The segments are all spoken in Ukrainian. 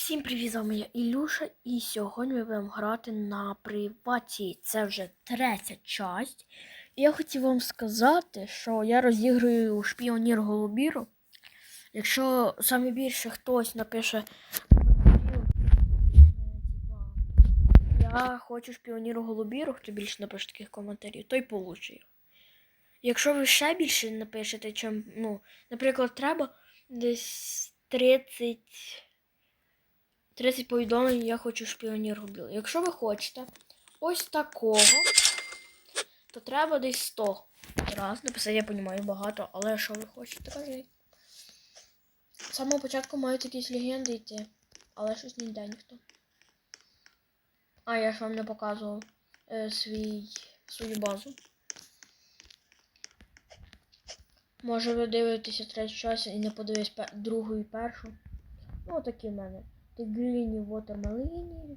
Всім привіт, з вами я Ілюша, і сьогодні ми будемо грати на приваті. Це вже третя часть. І я хотів вам сказати, що я розіграю шпіонір Голубіру. Якщо саме більше хтось напише я хочу шпіоніру Голубіру, хто більше напише таких коментарів, той получить. Якщо ви ще більше напишете, чим, ну, наприклад, треба десь 30. 30 повідомлень я хочу шпіонір губіл. Якщо ви хочете ось такого, то треба десь 100 раз написати, я розумію, багато, але що ви хочете, кажіть. З самого початку мають якісь легенди йти, але щось не йде ніхто. А, я ж вам не показував е, свій, свою базу. Може ви дивитеся третю час і не подивись другу і першу. Ну, такі в мене. Тигрині Watermelini,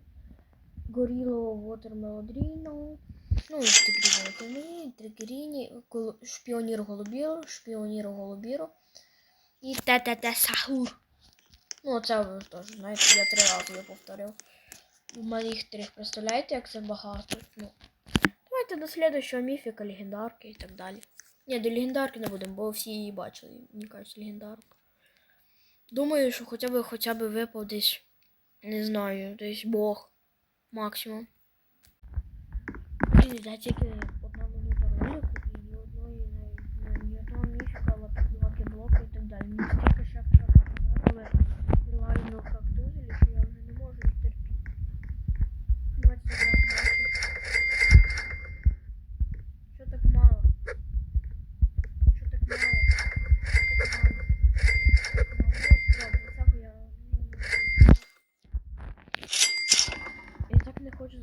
Горіло Watermelodrino, ну і Тигрині Тригріні, Шпіонір Голубіро, Шпіонір Голубіро і ТТТ Сахур. Ну, це ви теж знаєте, я три рази його повторив. У мене їх три. Представляєте, як це багато? Ну. Давайте до слідущого міфіка, легендарки і так далі. Ні, до легендарки не будемо, бо всі її бачили, мені кажуть, легендарку. Думаю, що хоча б хоча б випав десь, не знаю, десь Бог максимум. Ні одного міфіка, лаки блоку і так далі. Мені стільки ще вчора показали реально кактузили, що я вже не можу їх терпіти. Давайте забираємо гроші. Що так мало? Що так мало? Що так мало? Я так не хочу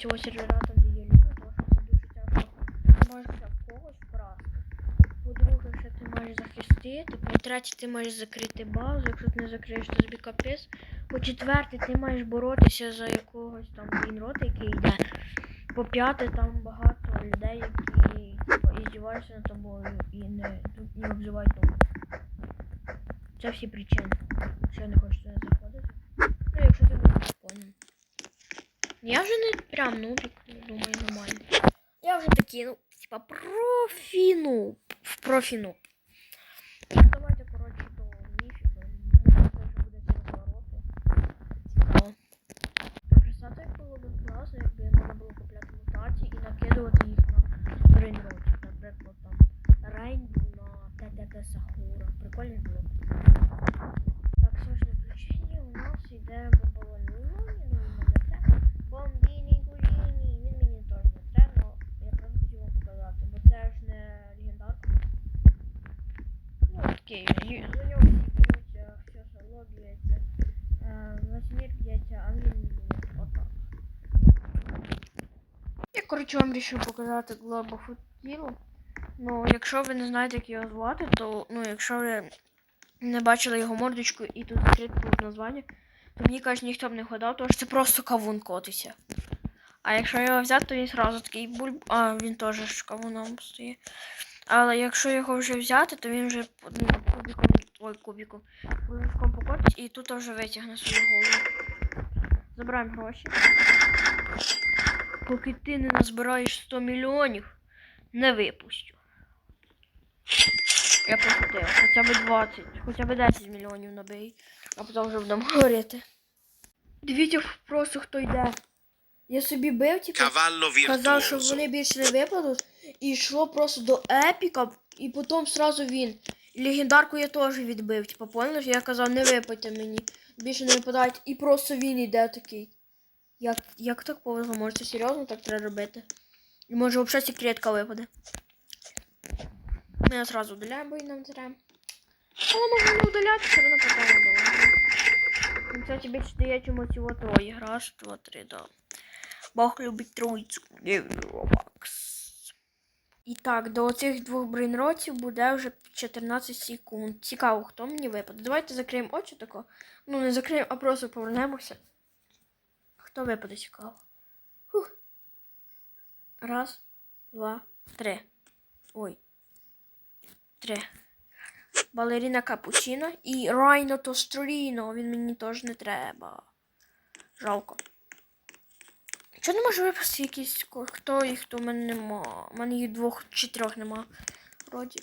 оцього сервера, там де є люди, тому що це дуже тяжко. Ти можеш в когось вкрасти. По-друге, ще ти маєш захистити. По-третє, ти маєш закрити базу. Якщо ти не закриєш, то тобі капець. По-четверте, ти маєш боротися за якогось там інрота, який йде. По п'яте, там багато людей, які типу, іздіваються над тобою і не, не обзивають тому. Це всі причини, що я не хочу туди заходити. Ну, якщо ти будеш понял. Я вже не прям нубік, думаю, нормально. Я вже такий, ну, типа профі нуб. В профі нуб. Ну, Давайте, коротше, до міфіка. Може, це вже буде через два роки. Цікаво. Представте, як було б класно, якби можна було купляти мутації і накидувати їх на рейнроуті. Наприклад, там Рейнбу на ТТТ Сахура. Прикольно було б. Так, срочне включення у нас йде бомболоні луні, ну він не треба. Бомбіні гуліні, він мені теж не треба, але я просто хотів вам показати, бо це ж не легендарка. Ну, окей, ї- за нього всі б'ються, все село б'ється, е, весь мір б'ється, а він мені отак. Я, коротше, вам вирішив показати Global Food Ну, якщо ви не знаєте, як його звати, то, ну, якщо ви не бачили його мордочку і тут закрите тут названня, то мені кажуть, ніхто б не вгадав, тому що це просто кавун котиться. А якщо його взяти, то він зразу такий бульб. А, він теж кавуном стоїть. Але якщо його вже взяти, то він вже ну. Ой, кубіком. Кубіком покотить і тут вже витягне свою голову. Забираємо гроші. Поки ти не назбираєш 100 мільйонів, не випустю. Я пошутив. Хоча б 20, хоча б 10 мільйонів набий, а потім вже будемо говорити. Дивіться просто хто йде. Я собі бив, типу, казав, що вони більше не випадуть, і йшло просто до епіка, і потім сразу він. Легендарку я теж відбив. Поняли, що я казав, не випадьте мені. Більше не випадають. І просто він йде такий. Як, як так повезло? Може це серйозно так треба робити? І може взагалі секретка випаде. Ми його сразу удаляємо, бо і нам треба. Але можна не удаляти, все одно потім удалимо. Ну, Кстати, більше чому цього троє. Раз, два, три, да. Бог любить троїцю. Робакс. І так, до оцих двох брейнротів буде вже 14 секунд. Цікаво, хто мені випаде. Давайте закриємо очі тако. Ну, не закриємо, а просто повернемося. Хто випаде цікаво? Фух. Раз, два, три. Ой. Три. балеріна капучино і Райно Тостріно. Він мені теж не треба. Жалко. Чого не можу випустити якісь хто і хто в мене нема? У мене їх двох чи трьох нема. Вроді.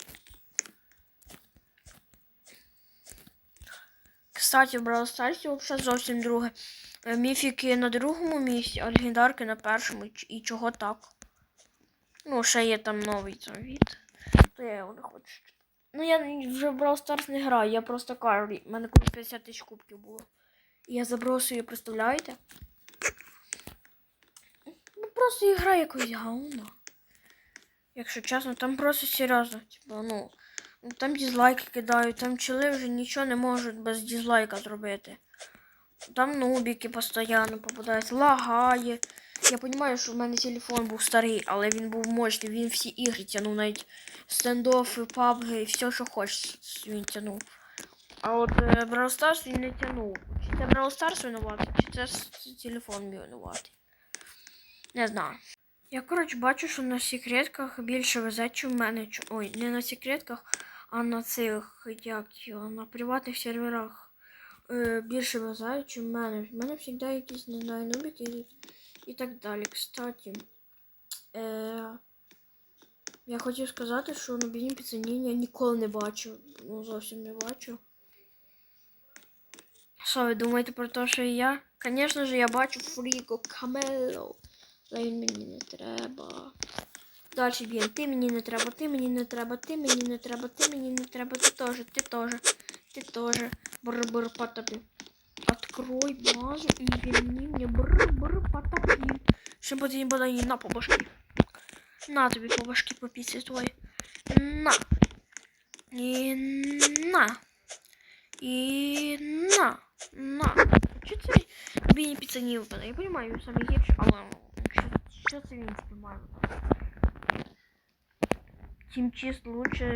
Кстати, в Brawl Stars взагалі зовсім друге. Е, Міфіки на другому місці, а легендарки на першому. І чого так? Ну, ще є там новий там від. То я його не хочу. Ну, я вже в Brawl Stars не граю, я просто кажу, в мене колись 50 тисяч кубків було. І я забросую, представляєте? Просто ігра якось говно. Якщо чесно, там просто серйозно. Типу, ну, там дізлайки кидають, там чили вже нічого не можуть без дізлайка зробити. Там нубіки постійно попадаються, лагає. Я розумію, що в мене телефон був старий, але він був мощний, він всі ігри тягнув, навіть стендофи, пабги, все, що хочеш, він тягнув. А от е, Brawl Stars він не тягнув. Чи це Brawl Stars винуватий, чи це телефон винуватий. Не знаю. Я, коротше, бачу, що на секретках більше везе, чим мене. Ой, не на секретках, а на цих, як його, на приватних серверах е, більше везе, чим в мене. В мене завжди якісь, не знаю, нубики і, так далі. Кстати, е, я хотів сказати, що нубійні піцані я ніколи не бачу. Ну, зовсім не бачу. Що ви думаєте про те, що я? Звісно ж, я бачу Фріко Камело. Але він мені не треба. Далі б'єм. Ти мені не треба, ти мені не треба, ти мені не треба, ти мені не треба, ти теж, ти теж, ти теж. Бр-бр потопи. Открой базу и верни мне бр-бр потопи. Щоб ти не була їй на по башки. На тобі по башки по піці твої. На. І на. І на. На. Що це не піца не випадає? Я розумію, він саме гірше, але що це він спіймає? Тим чист лучше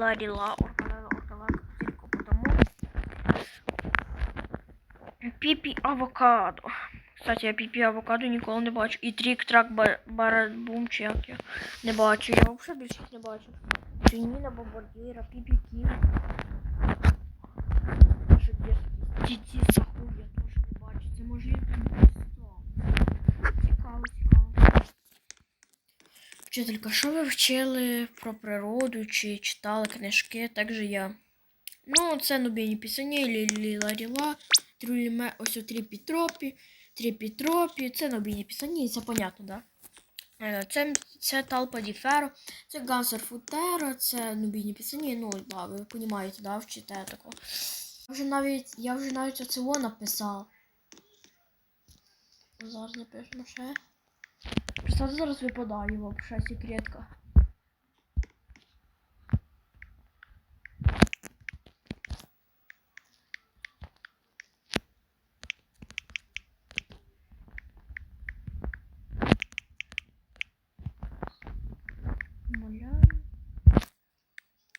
Ларила Оркала Оркала Капельку, потому Піпі авокадо. Кстати, я піпі авокадо ніколи не бачу. І трік-трак барабум чи як я не бачу. Я взагалі більше їх не бачу. Пініна, бомбардіра, піпі кім. Що є? Ті-ті захуй я теж не бачу. Це може я там просто. Цікаво, цікаво. Вчителька, що ви вчили про природу чи читали книжки, так же я. Ну, це нубійні пісені, лі-лі-ла-ріла, труліме, ось о тріпі тропі, тріпі тропі, це нубійні пісені, це понятно, да? Е, Це, це Талпа Діферо, це Гансер Футеро, це нубійні пісені, ну, да, ви розумієте, да, вчите такого. Я вже навіть, я вже навіть оцього написав. Зараз напишемо ще. Представте, зараз випадає вообще секретка.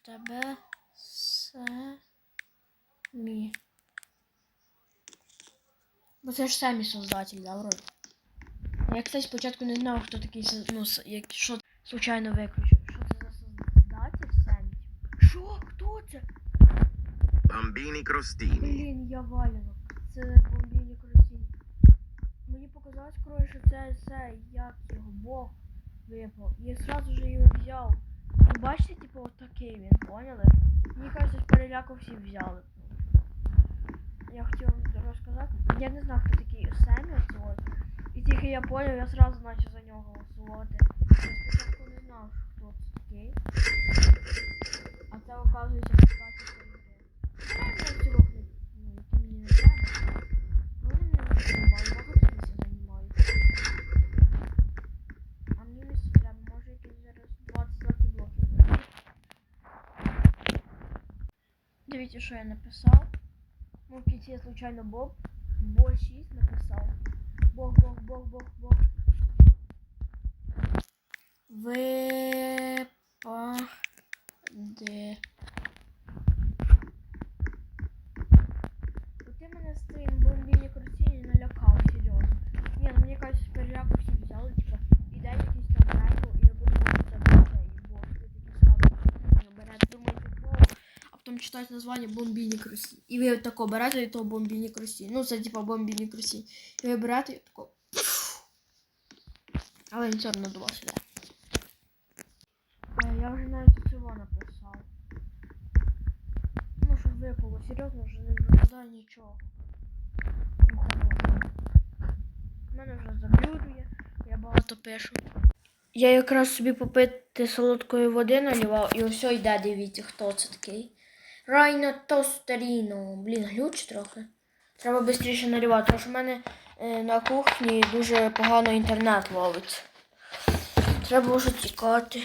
Тебе самі. Бо це ж самі создатель, да, вроде. Я, кстати, спочатку не знав, хто такий, ну, як, що случайно виключив. Що це за создатель Сенді? Що? Хто це? Bambini crostini. Блін, я валянок. Це бомбійні красині. Мені показалось, коротше, що це це, як його Бог випав. Я сразу же його взяв. Ви бачите, типу, от такий він, поняли? Мені кажется, з переляку всі взяли. Я хотів вам розказати. Я не знав, хто такий Семі от. І тільки я поняв, я сразу почав за нього голосувати. Я спочатку не знав, що хто це такий. А це оказується це людина. Я цього не, не треба. Вони мене не місця займають. А мені місця треба, може якісь зараз 20 злоті блоків. Дивіться, що я написав. Ну, в кінці я случайно Бог. Бог 6 написав. Бог, Бог, Бог, Бог, Бог. Випаде. Ти мене з цим бомбійні картині налякав, серйозно. Ні, ну мені кажуть, переляку всі взяли, типа, іде якийсь там райфл, і я буду боротися за це, і бог, ти такий сказав, ну, бере, думаєте, бог, а потім читати названня бомбійні крусі. І ви тако берете і то бомбійні крусі. Ну, це типа бомбійні крусі. І ви берете і тако. Але він все одно до вас іде. Е, Я вже навіть цього написав. Ну, щоб випало, серйозно вже не випадає нічого. Ну, хорошого. Мене вже заблюдує, я багато пишу. Я якраз собі попити солодкої води налівав, і ось йде, дивіться, хто це такий. Райно Тостеріно. Блін, глюч трохи. Треба швидше налівати, тому що в мене е, на кухні дуже погано інтернет ловить. Треба вже тікати.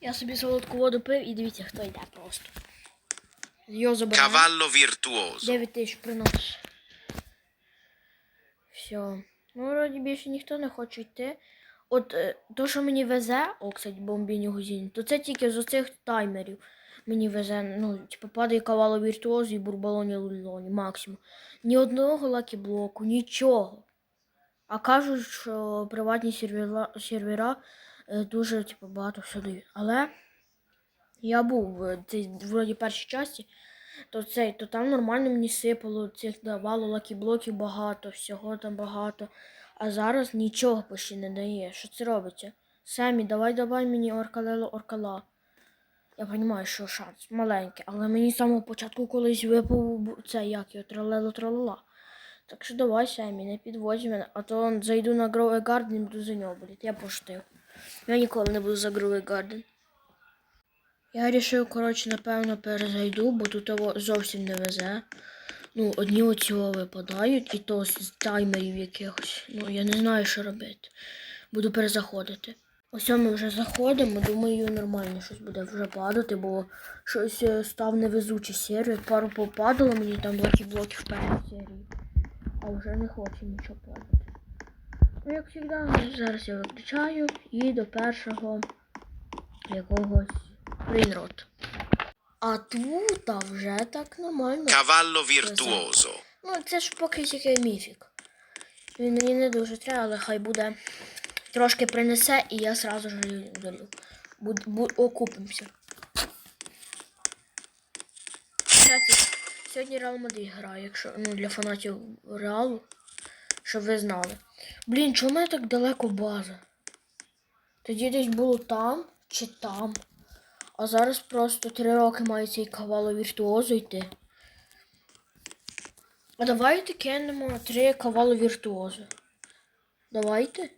Я собі солодку воду пив і дивіться, хто йде просто. Його. Cavallo virtuoso. 9 тисяч принос. Все. Ну, вроді більше ніхто не хоче йти. От е, то, що мені везе, о, кстати, бомбіні гузінь, то це тільки з оцих таймерів. Мені везе, ну, типу, падає кавало віртуозу і бурбалоні лулоні, максимум. Ні одного лакі-блоку, нічого. А кажуть, що приватні сервера, сервера е, дуже типу, багато дають. Але я був в цій вроді першій часті, то цей, то там нормально мені сипало, цих давало лакі-блоків багато, всього там багато. А зараз нічого почти не дає. Що це робиться? Семі, давай давай мені оркалело оркала. Я розумію, що шанс маленький, але мені з самого початку колись випав це як його тралело тралала. Так що давай, Семі, не підводь мене, а то зайду на Гровий Гарден і буду за нього боліти. Я поштив. Я ніколи не буду за Гровий Гарден. Я вирішив, коротше, напевно, перезайду, бо тут того зовсім не везе. Ну, одні оцього випадають, і то з таймерів якихось. Ну, я не знаю, що робити. Буду перезаходити. Ось ми вже заходимо, думаю, нормально щось буде вже падати, бо щось е, став невезучий сервер. Пару попадало мені там блоки блоків в першій серії. А вже не хоче нічого падати. Ну, як завжди, зараз я виключаю і до першого якогось Рейнрот. А тут а вже так нормально. Cavallo virtuoso. Ну, це ж поки тільки міфік. Він мені не дуже треба, але хай буде. Трошки принесе і я сразу ж долю. Буд, бу, окупимося. Кстати, сьогодні Реал Мадрид грає, якщо ну, для фанатів Реалу, щоб ви знали. Блін, чому мене так далеко база? Тоді десь було там чи там. А зараз просто три роки має цей кавало віртуозу йти. А давайте кинемо три кавало віртуозу. Давайте.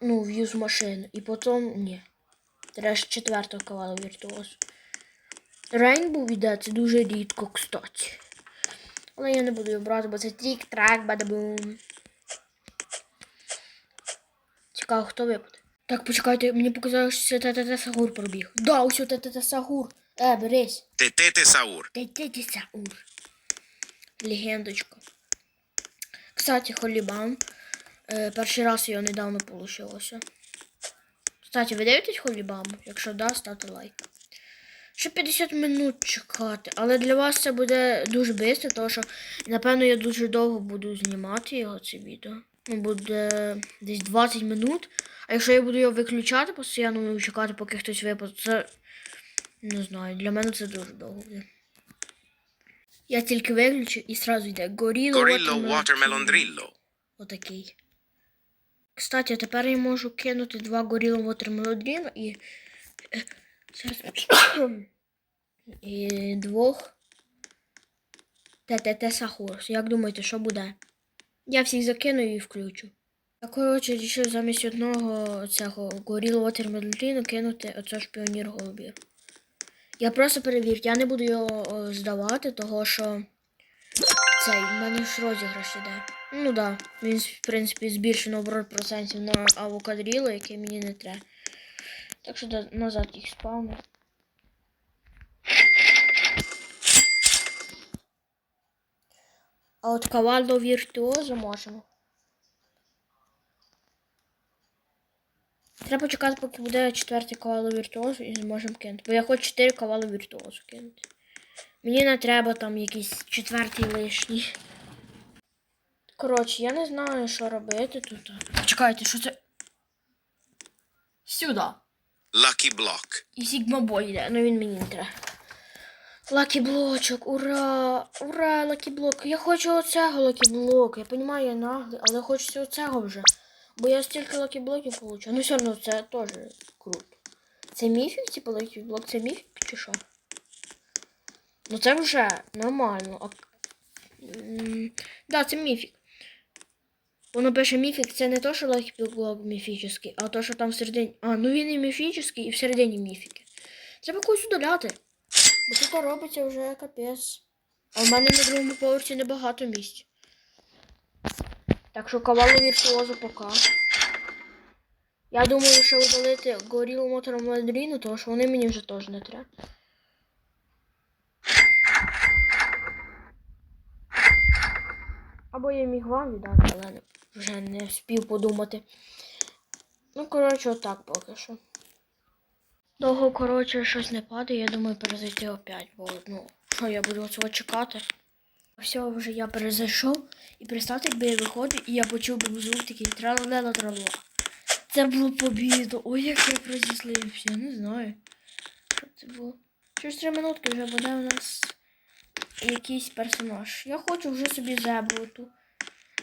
Ну, в юз машину. І потім. Ні. Треба ж четвертого кавало віртуозу. Рейнбоу йде, це дуже рідко, кстати. Але я не буду його брати, бо це трік-трак, бадабум. Цікаво, хто випаде. Так, почекайте, мені показалось, що це ТТТ Сагур пробіг. Да, ось ТТТ Сагур. Е, берись. Tetete Saur. ТТТ Сагур. Легендочка. Кстати, Холібан. Е, перший раз його недавно получилося. Кстати, ви дивитесь Холібаму? Якщо да, ставте лайк. Ще 50 минут чекати, але для вас це буде дуже швидко, тому що, напевно, я дуже довго буду знімати його це відео. Ну, буде десь 20 минут. А якщо я буду його виключати постійно і чекати, поки хтось випаде, це не знаю, для мене це дуже довго буде. Я тільки виключу і сразу йде Горіло Gorillo Watermelon Drillo. Отакий. Кстати, тепер я можу кинути два горіло Watermelon і. е, І двох ТТТ Сахурс. Як думаєте, що буде? Я всіх закину і включу. Я, коротше, рішив замість одного цього горіло Watermelon кинути оце ж піонір голубів. Я просто перевірю, я не буду його здавати, того що цей, в мене ж розіграш іде. Ну да, він, в принципі, збільшено оборот процентів на авокадріло, яке мені не треба. Так що назад їх спавню. А от кавалло віртуозо можемо. Треба чекати, поки буде четвертий кавало віртуозу і зможемо кинути. Бо я хочу 4 кавало віртуозу кинути. Мені не треба там якийсь четвертий лишній. Коротше, я не знаю, що робити тут. Чекайте, що це. Сюди. Lucky Block. І Сігма Бой йде, ну він мені не треба. Лакіблочок, ура! Ура, лакіблок. Я хочу оцього лакіблок. Я розумію, я наглий, але хочеться оцього вже. Бо я стільки лакіблоків получу. Ну все одно це теж круто. Це міфік, типу лакіблок, це міфік чи що? Ну це вже нормально. Да, це міфік. Воно пише міфік, це не то, що лакіблок міфічний, а то, що там всередині. А, ну він і міфічний, і всередині міфіки. Треба когось удаляти. Бо тут робиться вже капець. А в мене на другому поверсі небагато місць. Так що кавалу віртуозу пока. Я думаю, що удалити горілу мотором мандріну, тому що вони мені вже теж не треба. Або я міг вам віддати, але вже не встиг подумати. Ну, коротше, отак поки що. Довго, коротше, щось не падає, я думаю, перезайти опять, бо ну, що я буду цього чекати. Все, вже я перезайшов, і представте, якби я виходив, і я почув би звук такий тралала тралала. Це було побіду. Ой, як я розізлився, я не знаю. Що це було? Через три минутки вже буде у нас якийсь персонаж. Я хочу вже собі зебру ту.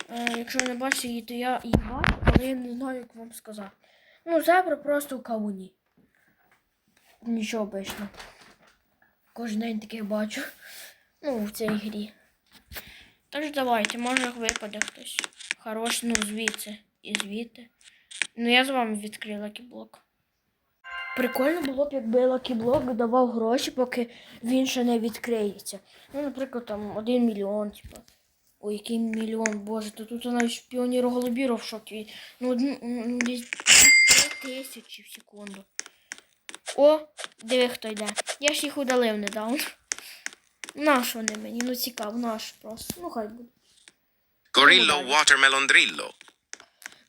Е, якщо ви не бачите її, то я її бачу, але я не знаю, як вам сказати. Ну, зебра просто в кавуні. Нічого обично. Кожен день таких бачу. Ну, в цій грі. Тож давайте, може випаде хтось. Хороший, ну звідси і звідти. Ну я з вами відкрив лакіблок. Прикольно було б, якби лакіблок давав гроші, поки він ще не відкриється. Ну, наприклад, там один мільйон, типу. Ой, який мільйон, боже, то тут навіть піонір голубіро в шокі. Ну, ну, десь тисячі в секунду. О, диви, хто йде. Я ж їх удалив недавно. Наш вони мені, ну цікаво, наш просто. Ну хай буде. Gorillo Watermelon Drillo.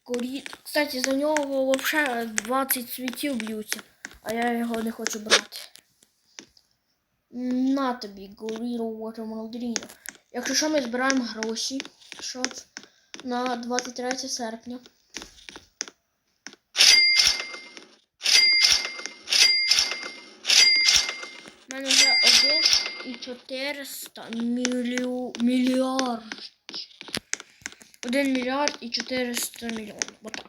Горі... Кстати, за нього взагалі 20 світів б'ються, а я його не хочу брати. На тобі, Gorilla Watermelon Drino. Якщо що, ми збираємо гроші, щоб на 23 серпня. У мене вже 1 і 400 міліу... мільярд. 1 мільярд і 400 мільйонів. Отак.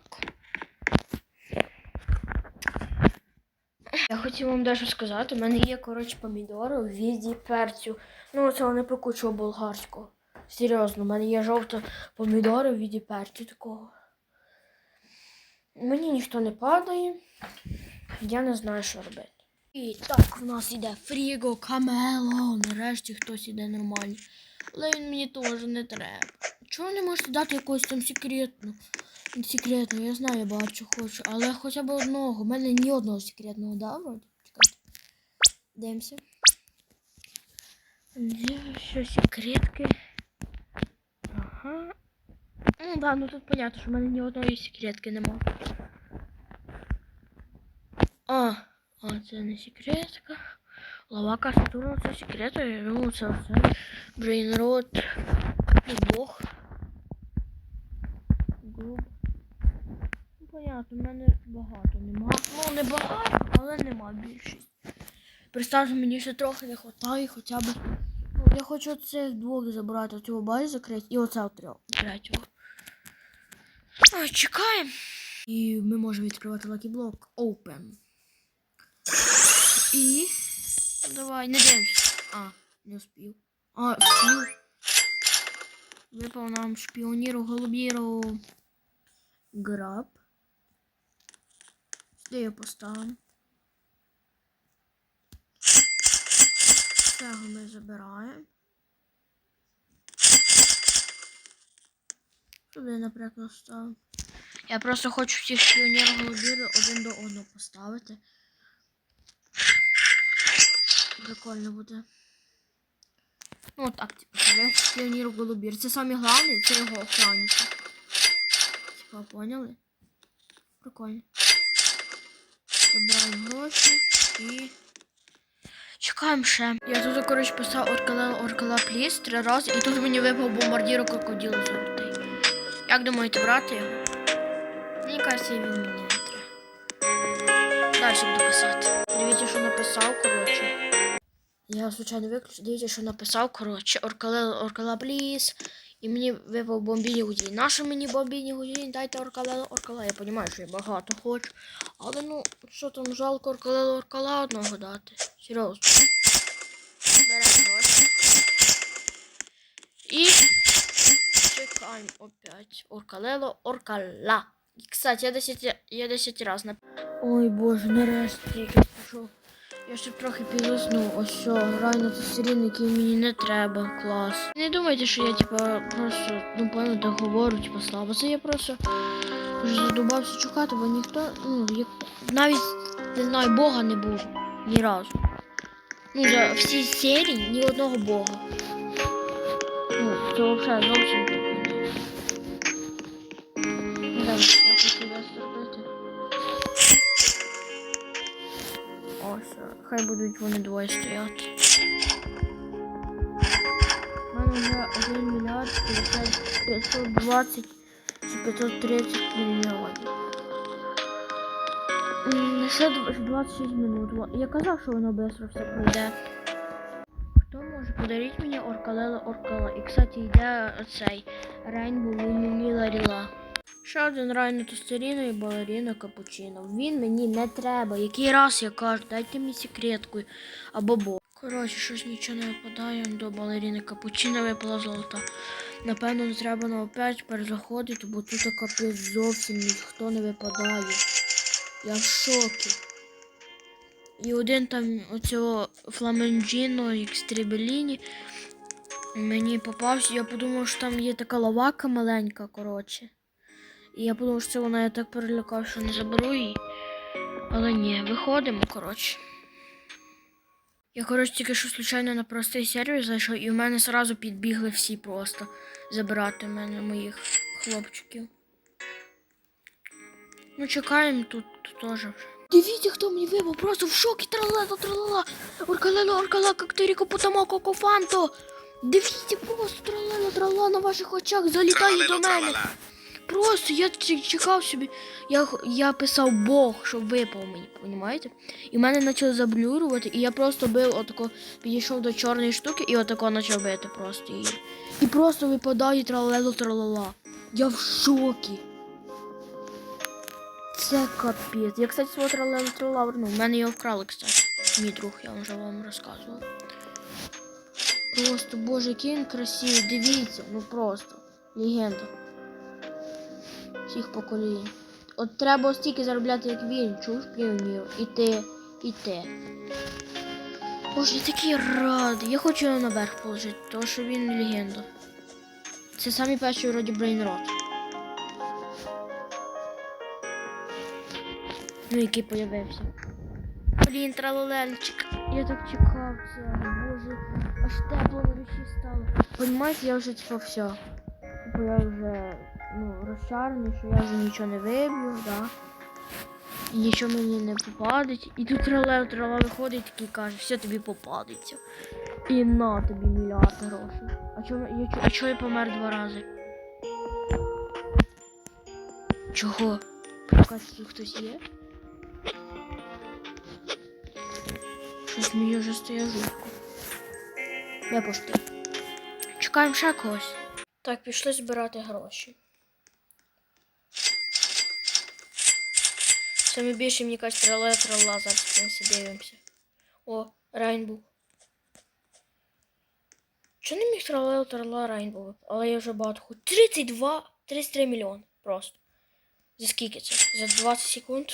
Я хотів вам дещо сказати. У мене є, коротше, помідори у віді перцю. Ну, це не пекучого болгарського. Серйозно, у мене є жовті помідори у віді перцю такого. Мені ніхто не падає. Я не знаю, що робити. І так, в нас іде Фріго Камело. Нарешті хтось іде нормально. Але він мені теж не треба. Чого не можете дати якусь там секретну? Секретну, я знаю, я бачу хочу, але хоча б одного. У мене ні одного секретного, да, вроді? Чекайте. Дивимося. Що секретки? Ага. Ну да, ну тут понятно, що в мене ні одної секретки нема. А, а це не секретка. Лавака Сатурна це секретка, думав, це все. Брейнрот. Бог. Груб. Ну, понятно, в мене багато нема. Ну, не багато, але нема більшість. Представте, мені ще трохи не вистачає хоча б. Ну, я хочу цих двох забрати, цього базі закрити і оце третього. А, чекаємо. І ми можемо відкривати лакіблок. Open. І. Ну, Давай, не дивишся. А, не успів. А, успів. Випав нам шпіоніру голубіру граб. Сюди я поставимо. Цього ми забираємо. Сюди, наприклад, ставимо. Я просто хочу всіх шпіонірів голубіру один до одного поставити. Прикольно буде. Ну так, типу, я шпіонір голубір. Це самі головний, це його охранники. Типа, поняли? Прикольно. Забираємо гроші і. Чекаємо ще. Я тут, коротше, писав Оркала Оркала Пліс три рази, і тут мені випав бомбардір крокодил золотий. Як думаєте, брати його? Мені кажеться, він мені не треба. Далі буду писати. Дивіться, що написав, коротше. Я звичайно виключу. Дивіться, що написав, коротше, Оркалела, Оркала, пліз. І мені випав бомбійний гудінь. Нащо мені бомбійний гудінь? Дайте Оркалело, Оркала. Я розумію, що я багато хочу. Але ну, що там жалко Оркалело, Оркала одного дати. Серйозно. Беремо. І чекаємо опять. Оркалело, Оркала. І, кстати, я 10, я 10 раз на... Ой, боже, нарешті якийсь пішов. Я ще трохи підлизнув. Ось що, граю на тестері, який мені не треба. Клас. Не думайте, що я типа просто, ну певно, так говорю, типа слабо. Це я просто вже задумався шукати, бо ніхто, ну, як навіть не знаю, Бога не було ні разу. Ну, за всі серії ні одного Бога. Ну, це взагалі зовсім хай будуть вони двоє стояти. У мене вже 1 мільярд 520 чи 530 мільйонів. Ще 26 минут. Я казав, що воно швидко все пройде. Хто може подарити мені Оркалела Оркала? І, кстати, йде цей Рейнбоу Лілі Ріла. Ще один райно тостеріно і балеріна капучино. Він мені не треба. Який раз я кажу, дайте мені секретку або бо. Коротше, щось нічого не випадає. До балеріни капучино випала золота. Напевно, треба на опять перезаходити, бо тут капець зовсім ніхто не випадає. Я в шокі. І один там оцього фламенджіно екстрібеліні мені попався. Я подумав, що там є така лавака маленька, коротше. І я подумав, що це вона я так перелякав, що не заберу її. Але ні, виходимо, коротше. Я, коротше, тільки що случайно на простий сервіс зайшов, і в мене зразу підбігли всі просто забирати в мене моїх хлопчиків. Ну, чекаємо тут, тут теж вже. Дивіться, хто мені вибив, просто в шокі, тралала, тралала. Оркалела, оркала, кактиріко, потамо, кокофанто. Дивіться, просто тралала, тралала на ваших очах, залітає до мене. Просто я чекав собі. Я, я писав Бог, щоб випав мені, понімаєте? І в мене почало заблюрувати, і я просто бив отако, підійшов до чорної штуки і отако почав бити просто її. І просто випадає тралело тралала. Я в шокі. Це капець. Я, кстати, свого тралело тралала вернув. У мене його вкрали, кстати. Мій друг, я вже вам розказував. Просто, боже, який він красивий. Дивіться, ну просто. Легенда всіх поколінь. От треба стільки заробляти, як він, чув піонір. І ти, і ти. Боже, я такий радий. Я хочу його наверх положити, тому що він легенда. Це самі перші вроді брейнрот. Ну, який появився. Блін, тралоленчик. Я так чекав цього, боже, аж тепло на душі стало. Понімаєте, я вже типа все. Типу я вже ну, розчарений, що я вже нічого не виб'ю, да. Нічого мені не попадить. І тут тралев трава виходить такий каже, все тобі попадеться. І на тобі мільярд грошей. А чому я, а чого я помер два рази? Чого? Прокатці хтось є? Щось мені вже стає жутко. Я пошти. Чекаємо ще когось. Так, пішли збирати гроші. Саме більше, мені кажуть, трала трала зараз в. О, Рейнбоу. Чого не міг трала трала Рейнбоу? Але я вже багато хочу. 32, 33 мільйони просто. За скільки? За 20 секунд?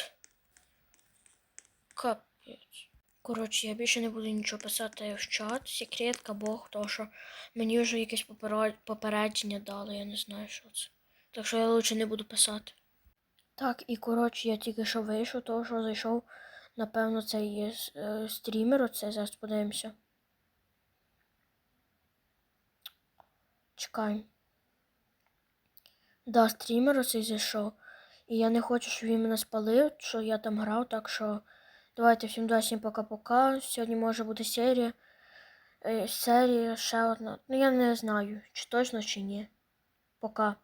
Капець. Коротше, я більше не буду нічого писати в чат, секретка, бог, тому що мені вже якесь попередження дали, я не знаю, що це. Так що я лучше не буду писати. Так, і коротше, я тільки що вийшов, того що зайшов, напевно, цей є е, стрімер, оце зараз подивимося. Чекаємо. Да, стрімер оцей зайшов. І я не хочу, щоб він мене спалив, що я там грав, так що давайте всім до пока-пока. Сьогодні може бути серія. Е, серія ще одна. Ну я не знаю, чи точно, чи ні. Пока.